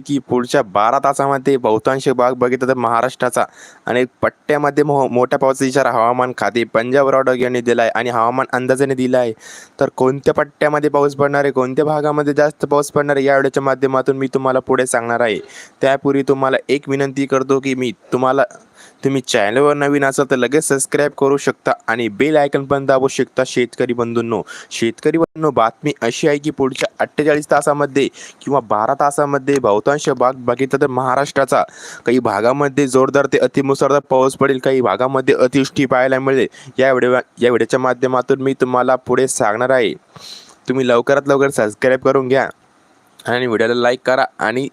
की पुढच्या बारा तासामध्ये बहुतांश भाग बघितला तर महाराष्ट्राचा. आणि पट्ट्यामध्ये मो मोठ्या पावसाचा इशारा हवामान खाते. पंजाब रॉडॉग यांनी दिला आहे आणि हवामान अंदाजाने दिला आहे तर कोणत्या पट्ट्यामध्ये पाऊस पडणार आहे? कोणत्या भागामध्ये जास्त पाऊस पडणार आहे? या व्हिडिओच्या माध्यमातून मी तुम्हाला पुढे सांगणार आहे. त्यापूर्वी तुम्हाला एक विनंती करतो की मी तुम्हाला तुम्ही चॅनलवर नवीन असाल तर लगेच सबस्क्राईब करू शकता आणि बेल आयकन पण दाबू शकता शेतकरी बंधूंनो. शेतकरी बंधूंनो बातमी अशी आहे की पुढच्या अठ्ठेचाळीस तासामध्ये किंवा बारा तासामध्ये बहुतांश भाग बघितलं तर महाराष्ट्राचा. काही भागामध्ये जोरदार ते अतिमुसळधार पाऊस पडेल काही भागामध्ये अतिवृष्टी पाहायला मिळेल. या व्हिडिओ या व्हिडिओच्या माध्यमातून मी तुम्हाला पुढे सांगणार आहे. तुम्ही लवकरात लवकर सबस्क्राईब करून घ्या आणि व्हिडिओला लाईक करा आणि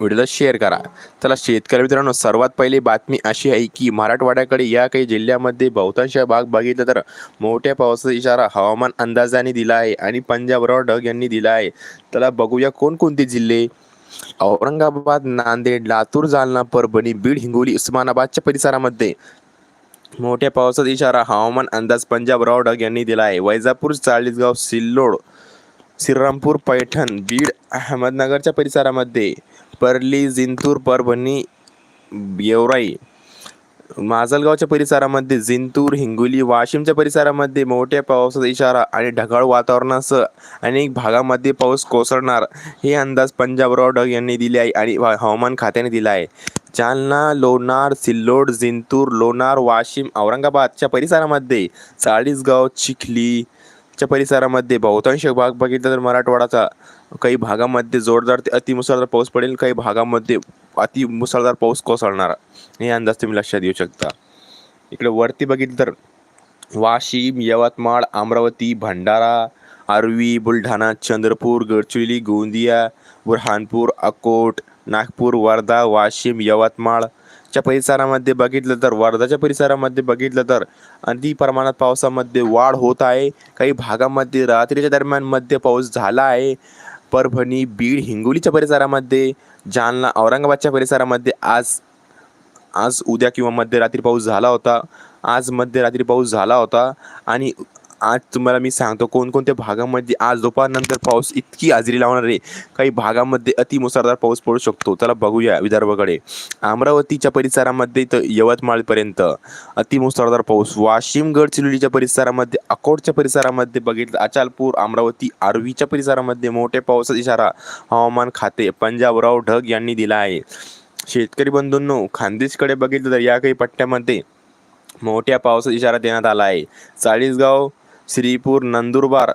व्हिडिओला शेअर करा. चला शेतकरी मित्रांनो सर्वात पहिली बातमी अशी आहे की मराठवाड्याकडे या काही जिल्ह्यामध्ये बहुतांश भाग बघितला तर मोठ्या पावसाचा इशारा हवामान अंदाजाने दिला आहे आणि पंजाबराव ढग यांनी दिला आहे. त्याला बघूया कोणकोणते जिल्हे. औरंगाबाद नांदेड लातूर जालना परभणी बीड हिंगोली उस्मानाबादच्या परिसरामध्ये मोठ्या पावसाचा इशारा हवामान अंदाज पंजाबराव ढग यांनी दिला आहे. वैजापूर चाळीसगाव सिल्लोड श्रीरामपूर पैठण बीड अहमदनगरच्या परिसरामध्ये परली जिंतूर परभणी गेवराई माजलगावच्या परिसरामध्ये जिंतूर हिंगोली वाशिमच्या परिसरामध्ये मोठ्या पावसाचा इशारा आणि ढगाळ वातावरणासह अनेक भागामध्ये पाऊस कोसळणार हे अंदाज पंजाबराव डग यांनी दिले आहे आणि वा- हवामान खात्याने दिला आहे. जालना लोणार सिल्लोड जिंतूर लोणार वाशिम औरंगाबादच्या परिसरामध्ये चाळीसगाव चिखली च्या परिसरामध्ये बहुतांश भाग बघितला तर मराठवाडाचा काही भागामध्ये जोरदार ते अतिमुसळधार पाऊस पडेल काही भागामध्ये अति मुसळधार पाऊस कोसळणार. हे अंदाज तुम्ही लक्षात घेऊ शकता. इकडे वरती बघितलं तर वाशिम यवतमाळ अमरावती भंडारा आर्वी बुलढाणा चंद्रपूर गडचिरोली गोंदिया बुरहानपूर अकोट नागपूर वर्धा वाशिम यवतमाळ च्या परिसरामध्ये बघितलं तर वर्धाच्या परिसरामध्ये बघितलं तर अति प्रमाणात पावसामध्ये वाढ होत आहे. काही भागामध्ये रात्रीच्या दरम्यानमध्ये पाऊस झाला आहे. परभणी बीड हिंगोलीच्या परिसरामध्ये जालना औरंगाबादच्या परिसरामध्ये आज आज उद्या किंवा मध्यरात्री पाऊस झाला होता. आज मध्यरात्री पाऊस झाला होता. आणि आज तुम्हाला मी सांगतो कोणकोणत्या भागामध्ये आज दुपारनंतर पाऊस इतकी हजेरी लावणार आहे. काही भागामध्ये अतिमुसळधार पाऊस पडू शकतो. चला बघूया विदर्भाकडे. अमरावतीच्या परिसरामध्ये तर यवतमाळपर्यंत अतिमुसळधार पाऊस. वाशिम गडचिरोलीच्या परिसरामध्ये अकोटच्या परिसरामध्ये बघितलं अचालपूर अमरावती आरवीच्या परिसरामध्ये मोठ्या पावसाचा इशारा हवामान खाते पंजाबराव ढग यांनी दिला आहे. शेतकरी बंधूंनो खानदेशकडे बघितलं तर या काही पट्ट्यामध्ये मोठ्या पावसाचा इशारा देण्यात आला आहे. चाळीसगाव श्रीपूर नंदुरबार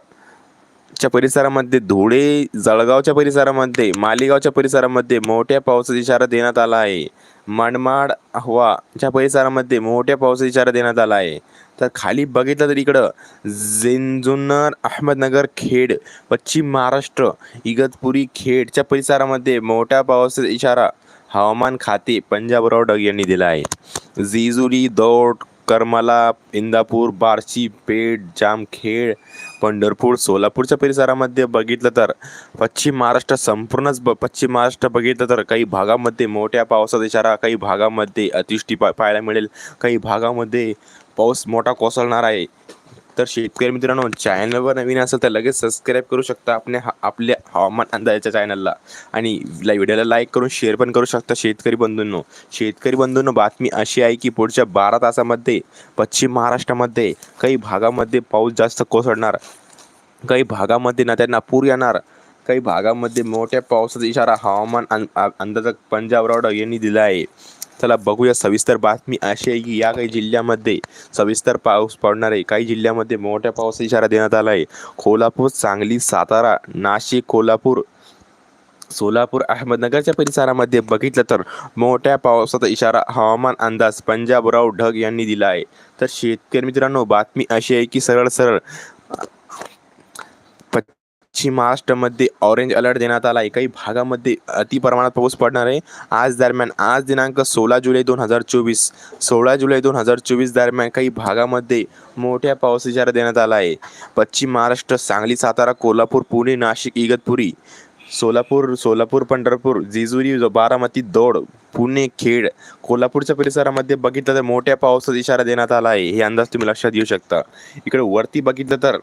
च्या परिसरामध्ये धुळे जळगावच्या परिसरामध्ये मालेगावच्या परिसरामध्ये मोठ्या पावसाचा इशारा देण्यात आला आहे. मनमाड हवाच्या परिसरामध्ये मोठ्या पावसाचा इशारा देण्यात आला आहे. तर खाली बघितलं तर इकडं झिंजुन्नर अहमदनगर खेड पश्चिम महाराष्ट्र इगतपुरी खेडच्या परिसरामध्ये मोठ्या पावसाचा इशारा हवामान खाते पंजाबराव डग यांनी दिला आहे. जिजुरी दौड करमाला इंदापूर बार्शी पेठ जामखेड पंढरपूर सोलापूरच्या परिसरामध्ये बघितलं तर पश्चिम महाराष्ट्र संपूर्णच ब पश्चिम महाराष्ट्र बघितलं तर काही भागामध्ये मोठ्या पावसाचा इशारा काही भागामध्ये अतिवृष्टी पा पाहायला मिळेल काही भागामध्ये पाऊस मोठा कोसळणार आहे. तर शेतकरी मित्रांनो चॅनलवर नवीन असेल तर लगेच सबस्क्राईब करू शकता आपल्या हा- आपल्या हवामान अंदाजाच्या चॅनलला आणि व्हिडिओला लाईक करून शेअर पण करू शकता शेतकरी बंधूंनो. शेतकरी बंधूंनो बातमी अशी आहे की पुढच्या बारा तासामध्ये पश्चिम महाराष्ट्रामध्ये काही भागामध्ये पाऊस जास्त कोसळणार काही भागामध्ये नद्यांना पूर येणार काही भागामध्ये मोठ्या पावसाचा इशारा हवामान अंदाजक पंजाबराव यांनी दिला आहे. चला बघूया सविस्तर बातमी अशी आहे की या काही जिल्ह्यामध्ये सविस्तर पाऊस पडणार आहे. काही जिल्ह्यामध्ये मोठ्या पावसाचा इशारा देण्यात आला आहे. कोल्हापूर सांगली सातारा नाशिक कोल्हापूर सोलापूर अहमदनगरच्या परिसरामध्ये बघितलं तर मोठ्या पावसाचा इशारा हवामान अंदाज पंजाबराव ढग यांनी दिला आहे. तर शेतकरी मित्रांनो बातमी अशी आहे की सरळ सरळ पश्चिम महाराष्ट्रामध्ये ऑरेंज अलर्ट देण्यात आला आहे काही भागामध्ये अति प्रमाणात पाऊस पडणार आहे. आज दरम्यान आज दिनांक सोळा जुलै दोन हजार चोवीस सोळा जुलै दोन हजार चोवीस दरम्यान काही भागामध्ये मोठ्या पाऊस इशारा देण्यात आला आहे पश्चिम महाराष्ट्र सांगली सातारा कोल्हापूर पुणे नाशिक इगतपुरी सोलापूर सोलापूर पंढरपूर जेजुरी बारामती दौड पुणे खेड कोल्हापूरच्या परिसरामध्ये बघितलं तर मोठ्या पावसाचा इशारा देण्यात आला आहे हे अंदाज तुम्ही लक्षात घेऊ शकता. इकडे वरती बघितलं तर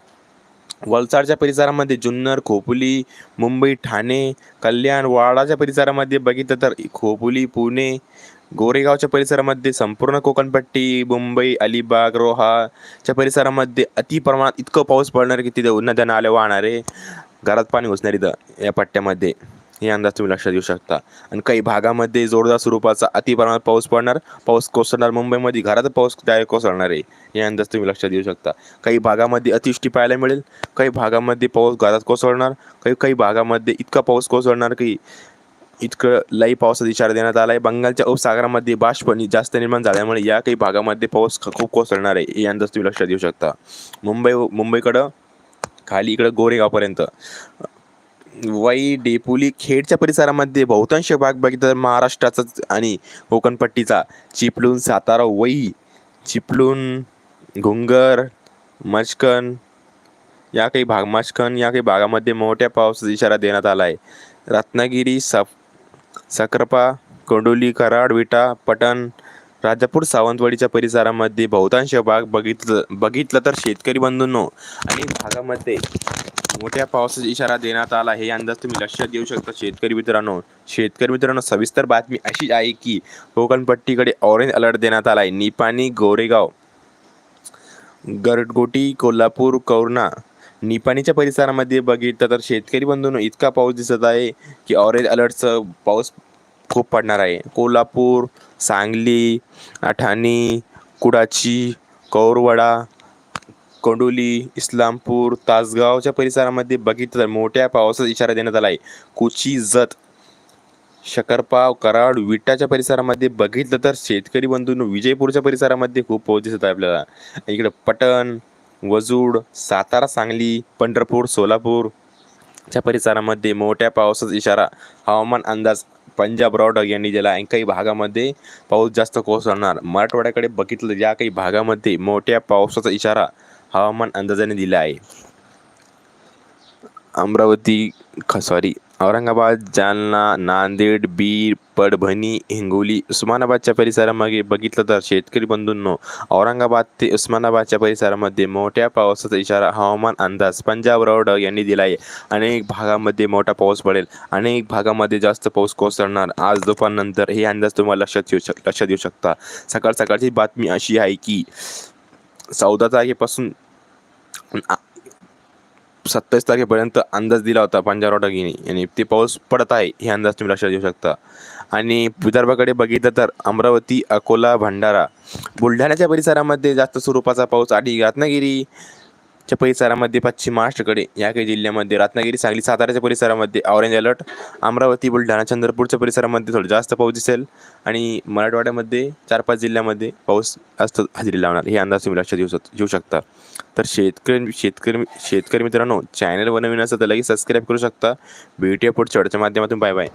वलसाडच्या परिसरामध्ये जुन्नर खोपोली मुंबई ठाणे कल्याण वाडाच्या परिसरामध्ये बघितलं तर खोपोली पुणे गोरेगावच्या परिसरामध्ये संपूर्ण कोकणपट्टी मुंबई अलिबाग रोहाच्या परिसरामध्ये अति प्रमाणात इतकं पाऊस पडणार की तिथे नद्या नाले वाहणारे घरात पाणी घुसणार इथं या पट्ट्यामध्ये. हे अंदाज तुम्ही लक्षात घेऊ शकता. आणि काही भागामध्ये जोरदार स्वरूपाचा अति प्रमाणात पाऊस पडणार पाऊस कोसळणार मुंबईमध्ये घरात पाऊस डायरेक्ट कोसळणार आहे. हे अंदाज तुम्ही लक्षात घेऊ शकता. काही भागामध्ये अतिवृष्टी पाहायला मिळेल काही भागामध्ये पाऊस घरात कोसळणार काही काही भागामध्ये इतका पाऊस कोसळणार की इतकं लई पावसाचा इशारा देण्यात आला आहे बंगालच्या उपसागरामध्ये बाष्पणी जास्त निर्माण झाल्यामुळे या काही भागामध्ये पाऊस खूप कोसळणार आहे. हे अंदाज तुम्ही लक्षात घेऊ शकता. मुंबई मुंबईकडं खाली इकडं गोरेगावपर्यंत. वाई डेपोली खेडच्या परिसरामध्ये बहुतांश भाग बघितलं तर महाराष्ट्राचाच आणि कोकणपट्टीचा. चिपळूण सातारा वई चिपळूण घुंगर मचकन या काही भाग मचकन या काही भागामध्ये मोठ्या पावसाचा इशारा देण्यात आला आहे रत्नागिरी सफ सक्रपा कोंडोली कराड विटा पटण राजापूर सावंतवाडीच्या परिसरामध्ये बहुतांश भाग बघितलं बघितलं तर शेतकरी बंधूंनो अनेक भागामध्ये मोठ्या पावसाचा इशारा देण्यात आला हे अंदाज तुम्ही लक्षात घेऊ शकता शेतकरी मित्रांनो. शेतकरी मित्रांनो सविस्तर बातमी अशी आहे की कोकणपट्टीकडे ऑरेंज अलर्ट देण्यात आला आहे निपाणी गोरेगाव गरडगोटी कोल्हापूर कौरणा निपाणीच्या परिसरामध्ये बघितलं तर शेतकरी बंधूंनो इतका पाऊस दिसत आहे की ऑरेंज अलर्टचं पाऊस खूप पडणार आहे. कोल्हापूर सांगली अठाणी कुडाची कौरवडा कोंडोली इस्लामपूर तासगावच्या परिसरामध्ये बघितलं तर मोठ्या पावसाचा इशारा देण्यात आला आहे कुची जत शकरपाव कराड विटाच्या परिसरामध्ये बघितलं तर शेतकरी बंधून विजयपूरच्या परिसरामध्ये खूप पाऊस दिसत आहे आपल्याला. इकडं पटण वजूड सातारा सांगली पंढरपूर सोलापूर च्या परिसरामध्ये मोठ्या पावसाचा इशारा हवामान अंदाज पंजाब रॉड यांनी दिला आहे. काही भागामध्ये पाऊस जास्त कोसळणार. मराठवाड्याकडे बघितलं या काही भागामध्ये मोठ्या पावसाचा इशारा हवामान अंदाजाने दिला आहे. अमरावती सॉरी औरंगाबाद जालना नांदेड बीड परभणी हिंगोली उस्मानाबादच्या परिसरामागे बघितलं तर शेतकरी बंधूंनो औरंगाबाद ते उस्मानाबादच्या परिसरामध्ये मोठ्या पावसाचा इशारा हवामान अंदाज पंजाब रोड यांनी दिला आहे अनेक भागामध्ये मोठा पाऊस पडेल. अनेक भागामध्ये जास्त पाऊस कोसळणार. आज दुपारनंतर हे अंदाज तुम्हाला लक्षात येऊ शक लक्षात येऊ शकता. सकाळ सकाळची बातमी अशी आहे की चौदा तारखेपासून सत्तावीस तारखेपर्यंत अंदाज दिला होता पंजाब रोटागिनी. आणि ते पाऊस पडत आहे हे अंदाज तुम्ही लक्षात घेऊ शकता. आणि विदर्भाकडे बघितलं तर अमरावती अकोला भंडारा. बुलढाण्याच्या परिसरामध्ये जास्त स्वरूपाचा पाऊस आणि च्या परिसरामध्ये पश्चिम महाराष्ट्राकडे या काही जिल्ह्यामध्ये रत्नागिरी सांगली साताऱ्याच्या परिसरामध्ये ऑरेंज अलर्ट अमरावती बुलढाणा चंद्रपूरच्या परिसरामध्ये थोडं जास्त पाऊस दिसेल आणि मराठवाड्यामध्ये चार पाच जिल्ह्यामध्ये पाऊस जास्त हजेरी लावणार. हे अंदाज तुम्ही लक्षात येऊ शक घेऊ शकता. तर शेतकरी शेतकरी शेतकरी मित्रांनो चॅनल बनविण्याचं तर लगेच सबस्क्राईब करू शकता. भेटूया पुढच्या वेळच्या माध्यमातून. Bye bye